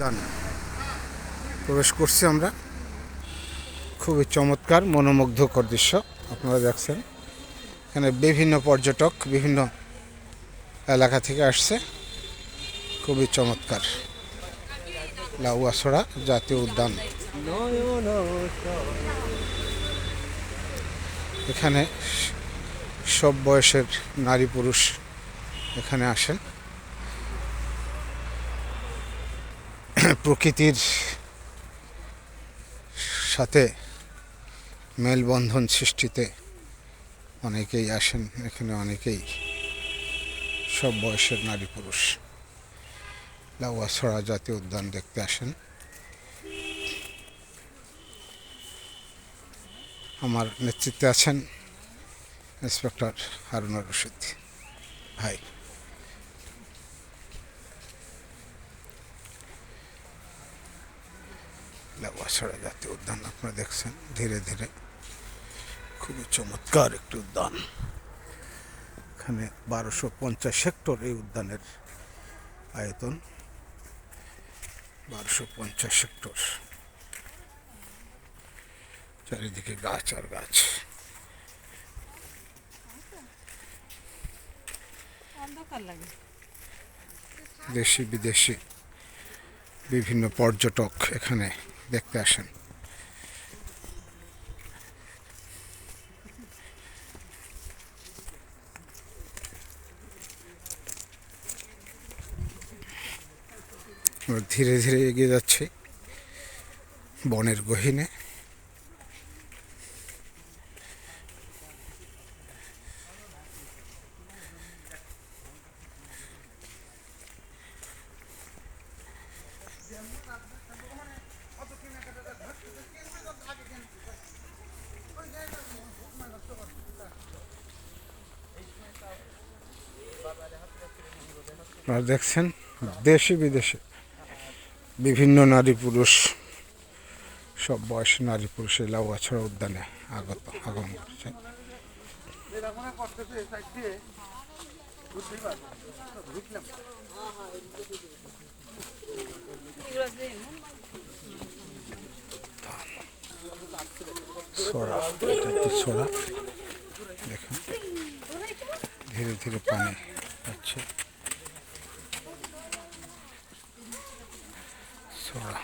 দান প্রবেশ করছি আমরা। খুবই চমৎকার, মনোমুগ্ধকর দৃশ্য আপনারা দেখছেন। এখানে বিভিন্ন পর্যটক, বিভিন্ন এলাকা থেকে আসছে। খুবই চমৎকার। লাউয়াছড়া জাতীয় উদ্যান। এখানে সব বয়সের নারী পুরুষ এখানে আসেন। প্রকৃতির সাথে মেলবন্ধন সৃষ্টিতে অনেকেই আসেন, এখানে অনেকেই সব বয়সের নারী পুরুষ। লাউয়াছড়া জাতীয় উদ্যান দেখতে আসেন। আমার নেতৃত্বে আছেন ইন্সপেক্টর হারুনুর রশিদ। ভাই। লাউয়াছড়া জাতীয় উদ্যান আপনারা দেখছেন। ধীরে ধীরে খুবই চমৎকার একটি উদ্যান। এখানে বারোশো পঞ্চাশ হেক্টর এই উদ্যানের আয়তন। বারোশো পঞ্চাশ হেক্টর। চারিদিকে গাছ আর গাছ। দেশি বিদেশি বিভিন্ন পর্যটক এখানে দেখতে আসেন। ধীরে ধীরে এগিয়ে যাচ্ছি বনের গহীনে। আপনারা দেখছেন, দেশে বিদেশে বিভিন্ন নারী পুরুষ, সব বয়সী নারী পুরুষ এই লাউয়াছড়া উদ্যানে আগত, আগমন করছে। ছড়া এটা দেখুন, ধীরে ধীরে পানি যাচ্ছে ছড়া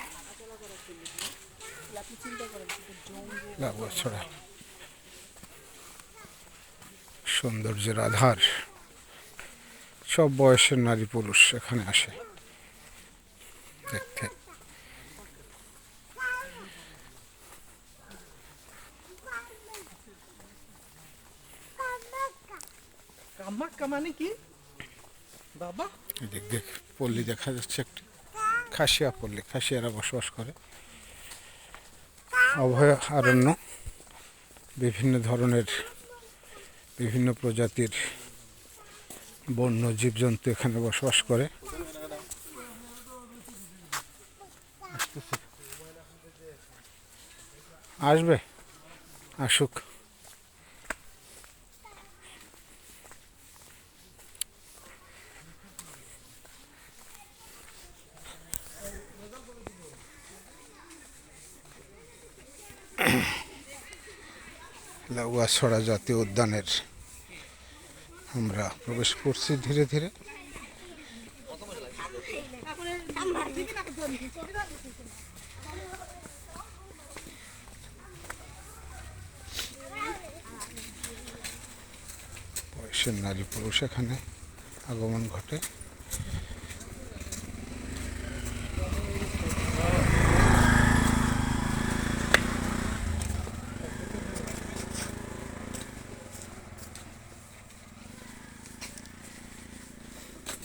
সৌন্দর্যের আধার। সব বয়সের নারী পুরুষ এখানে আসে। দেখতে। কামাক্কা মানে কি? বাবা? এদিক দেখ পল্লী দেখা যাচ্ছে একটি। খাসিয়া পল্লী খাসিয়ারা বসবাস করে। অভয় আরণ্য বিভিন্ন ধরনের বিভিন্ন প্রজাতির বন্য জীবজন্তু এখানে বসবাস করে। আসবে? আসুক। লাউয়াছড়া জাতীয় উদ্যানের আমরা প্রবেশ করছি ধীরে ধীরে। বয়সের নারী পুরুষ এখানে আগমন ঘটে।